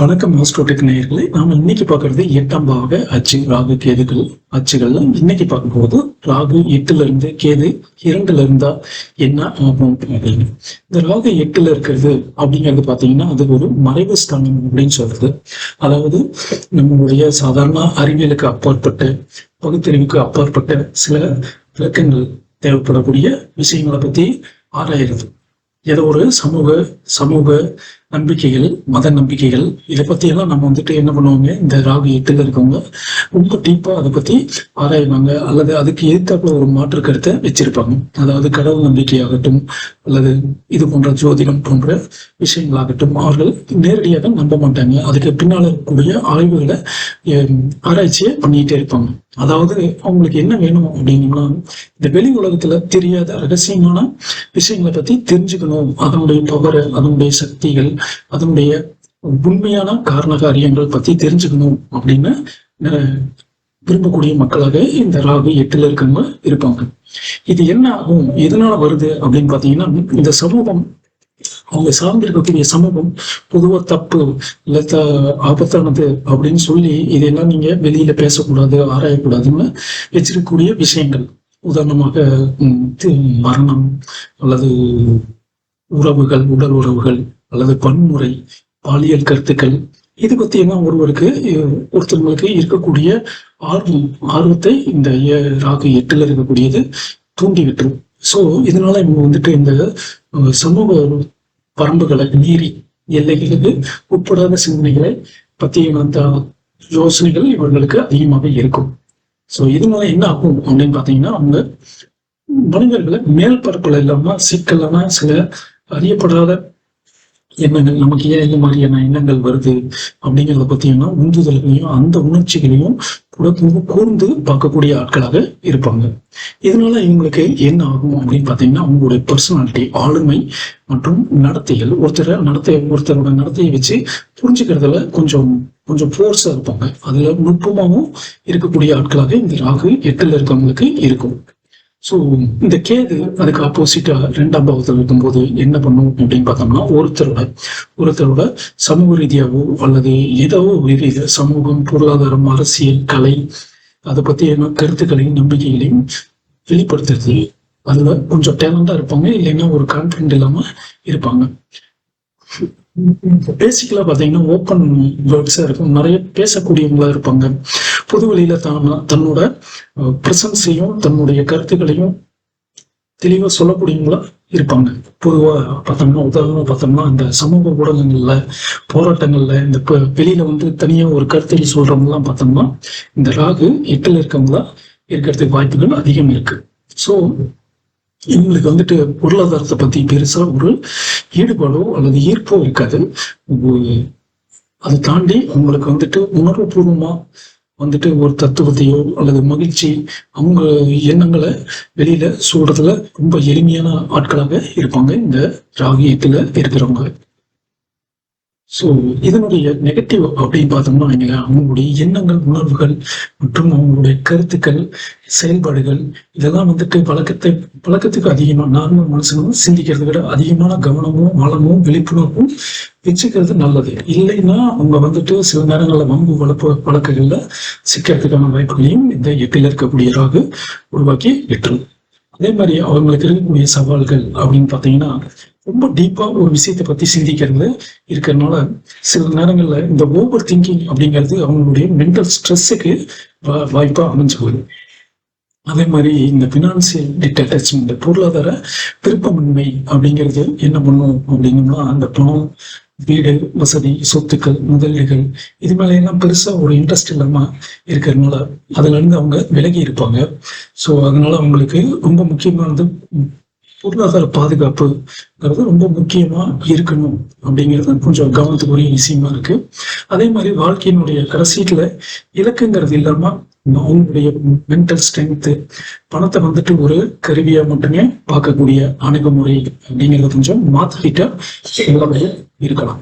வணக்கம் ஆஸ்ட்ரோடெக் நேயர்களே. நாம இன்னைக்கு பார்க்கறது எட்டாம் பாக அச்சு ராகு கேதுகள் அச்சுகள்ல இன்னைக்கு பார்க்கும்போது ராகு எட்டுல இருந்து கேது இரண்டுல இருந்தா என்ன ஆகும் அப்படின்னு. இந்த ராகு எட்டுல இருக்கிறது அப்படிங்கிறது பாத்தீங்கன்னா அது ஒரு மறைவு ஸ்தானம் அப்படின்னு சொல்றது. அதாவது நம்மளுடைய சாதாரண அறிவியலுக்கு அப்பாற்பட்ட பகுத்தறிவுக்கு அப்பாற்பட்ட சில விளக்கங்கள் தேவைப்படக்கூடிய விஷயங்களை பத்தி ஆராயிறது. ஏதோ ஒரு சமூக சமூக நம்பிக்கைகள் மத நம்பிக்கைகள் இதை பத்தி எல்லாம் நம்ம வந்துட்டு என்ன பண்ணுவாங்க? இந்த ராகு எட்டுல இருக்கவங்க ரொம்ப டீப்பா அதை பத்தி ஆராய்வாங்க அல்லது அதுக்கு எதிர்த்தாப்புல ஒரு மாற்று கருத்தை வச்சிருப்பாங்க. அதாவது கடவுள் நம்பிக்கையாகட்டும் அல்லது இது போன்ற ஜோதிடம் போன்ற விஷயங்களாகட்டும் அவர்கள் நேரடியாக நம்ப மாட்டாங்க. அதுக்கு பின்னால் இருக்கக்கூடிய ஆய்வுகளை ஆராய்ச்சியை பண்ணிட்டே இருப்பாங்க. அதாவது அவங்களுக்கு என்ன வேணும் அப்படின்னா இந்த வெளி உலகத்துல தெரியாத ரகசியமான விஷயங்களை பத்தி தெரிஞ்சுக்கணும். அதனுடைய பவர் அதனுடைய சக்திகள் அதனுடைய உண்மையான காரண காரியங்கள் பத்தி தெரிஞ்சுக்கணும் அப்படின்னு விரும்பக்கூடிய மக்களாக இந்த ராகு எட்டுல இருக்கவங்க இருப்பாங்க. இது என்ன ஆகும்? எதனால வருது அப்படின்னு பாத்தீங்கன்னா இந்த சமூகம் அவங்க சார்ந்திருக்கக்கூடிய சமூகம் பொதுவா தப்பு இல்ல த- ஆபத்தானது அப்படின்னு சொல்லி இதெல்லாம் நீங்க வெளியில பேசக்கூடாது ஆராயக்கூடாதுன்னு வச்சிருக்கக்கூடிய விஷயங்கள். உதாரணமாக மரணம் அல்லது உறவுகள் உடல் உறவுகள் அல்லது பன்முறை பாலியல் கருத்துக்கள் இது பத்தி எல்லாம் ஒருவருக்கு ஒருத்தவங்களுக்கு இருக்கக்கூடிய ஆர்வம் ஆர்வத்தை இந்த ராகு எட்டுல இருக்கக்கூடியது தூண்டிவிட்டுரும். ஸோ சோ இதனால இவங்க வந்துட்டு இந்த சமூக வரம்புகளை மீறி எல்லைகளுக்கு உட்படாத சிந்தனைகளை பற்றிய அந்த யோசனைகள் இவர்களுக்கு அதிகமாக இருக்கும். சோ இதனால என்ன ஆகும் அப்படின்னு பார்த்தீங்கன்னா அவங்க மனிதர்களை மேல் பரப்புல இல்லாம சிக்கலான சில அறியப்படாத எண்ணங்கள் நமக்கு ஏன் இந்த மாதிரியான எண்ணங்கள் வருது அப்படிங்கிறத பத்தியெல்லாம் உந்துதல்களையும் அந்த உணர்ச்சிகளையும் கூட கூர்ந்து பார்க்கக்கூடிய ஆட்களாக இருப்பாங்க. இதனால இவங்களுக்கு என்ன ஆகும் அப்படின்னு பாத்தீங்கன்னா அவங்களுடைய பர்சனாலிட்டி ஆளுமை மற்றும் நடத்தைகள். ஒருத்தரை நடத்தை ஒருத்தரோட நடத்தையை வச்சு புரிஞ்சுக்கிறதுல கொஞ்சம் கொஞ்சம் ஃபோர்ஸா இருப்பாங்க. அதுல நுட்பமாகவும் இருக்கக்கூடிய ஆட்களாக இந்த ராகு எட்டுல இருக்கவங்களுக்கு இருக்கும். ஸோ இந்த கேது அதுக்கு ஆப்போசிட்டா ரெண்டாம் பாவத்தில் இருக்கும்போது என்ன பண்ணும் அப்படின்னு பார்த்தோம்னா ஒருத்தரோட ஒருத்தரோட சமூக ரீதியாவோ அல்லது ஏதோ ஒரு சமூகம் பொருளாதாரம் அரசியல் கலை அதை பற்றியான கருத்துக்களையும் நம்பிக்கைகளையும் வெளிப்படுத்துறது. அதுல கொஞ்சம் டேலண்டா இருப்பாங்க இல்லைன்னா ஒரு கான்ஃபிடென்ட் இல்லாம இருப்பாங்க. பேசிக்கலா பாத்தீங்கன்னா ஓப்பன் வேர்ட்ஸா இருக்கும். நிறைய பேசக்கூடியவங்களா இருப்பாங்க. பொது வழியில தான் தன்னோட பிரசன்ஸையும் தன்னுடைய கருத்துக்களையும் தெளிவா சொல்லக்கூடியவங்களா இருப்பாங்க. பொதுவா பார்த்தோம்னா உதாரணமா பார்த்தோம்னா இந்த சமூக ஊடகங்கள்ல போராட்டங்கள்ல இந்த வெளியில வந்து தனியா ஒரு கருத்தை சொல்றவங்கலாம் பார்த்தோம்னா இந்த ராகு எட்டில் இருக்கவங்களா இருக்கிறதுக்கு வாய்ப்புகள் அதிகம் இருக்கு. ஸோ இவங்களுக்கு வந்துட்டு பொருளாதாரத்தை பத்தி பெருசா ஒரு ஈடுபாடோ அல்லது ஈர்ப்போ இருக்காது. அதை தாண்டி அவங்களுக்கு வந்துட்டு உணர்வுபூர்வமா வந்துட்டு ஒரு தத்துவத்தையோ அல்லது மகிழ்ச்சி அவங்க எண்ணங்களை வெளியில சொல்றதுல ரொம்ப எளிமையான ஆட்களாக இருப்பாங்க. இந்த ராகியத்துல இருக்கிறவங்க. ஸோ இதனுடைய நெகட்டிவ் அப்படின்னு பார்த்தோம்னா வைங்களேன், அவங்களுடைய எண்ணங்கள் உணர்வுகள் மற்றும் அவங்களுடைய கருத்துக்கள் செயல்பாடுகள் இதெல்லாம் வந்துட்டு பழக்கத்தை பழக்கத்துக்கு அதிகமா நார்மல் மனுஷனும் சிந்திக்கிறத விட அதிகமான கவனமும் வளமும் விழிப்புணர்வும் வச்சுக்கிறது நல்லது. இல்லைன்னா அவங்க வந்துட்டு சில நேரங்களில் வம்பு வளர்ப்பு வழக்குகளில் சிக்கிறதுக்கான வாய்ப்புகளையும் இந்த எட்டில் இருக்கக்கூடிய ராகு உருவாக்கி விட்டுரும். அதே மாதிரி அவங்களுக்கு இருக்கக்கூடிய சவால்கள் அப்படின்னு பார்த்தீங்கன்னா ரொம்ப டீப்பா ஒரு விஷயத்தை பத்தி சிந்திக்கிறது இருக்கிறதுனால சில நேரங்கள்ல இந்த ஓவர் திங்கிங் அப்படிங்கிறது அவங்களுடைய மென்டல் ஸ்ட்ரெஸ்ஸுக்கு வாய்ப்பா அமைஞ்சு போகுது. அதே மாதிரி இந்த பினான்சியல் டிட்டாச்மெண்ட் பொருளாதார விருப்பமின்மை அப்படிங்கிறது என்ன பண்ணும் அப்படின்னோம்னா அந்த பணம் வீடு வசதி சொத்துக்கள் முதலீடுகள் இது மேல எல்லாம் பெருசா ஒரு இன்ட்ரெஸ்ட் இல்லாம இருக்கிறதுனால அதுல இருந்து அவங்க விலகி இருப்பாங்க. ஸோ அதனால அவங்களுக்கு ரொம்ப முக்கியமானது பொருளாதார பாதுகாப்புங்கிறது ரொம்ப முக்கியமா இருக்கணும் அப்படிங்கிறது கொஞ்சம் கவனத்துக்குரிய விஷயமா இருக்கு. அதே மாதிரி வாழ்க்கையினுடைய கடைசீட்டில் இலக்குங்கிறது இல்லாம அவங்களுடைய மென்டல் ஸ்ட்ரென்த்து பணத்தை வந்துட்டு ஒரு கருவியா மட்டுமே பார்க்கக்கூடிய அணுகுமுறை அப்படிங்கிறத கொஞ்சம் மாத்திக்கிட்டா இருக்கலாம்.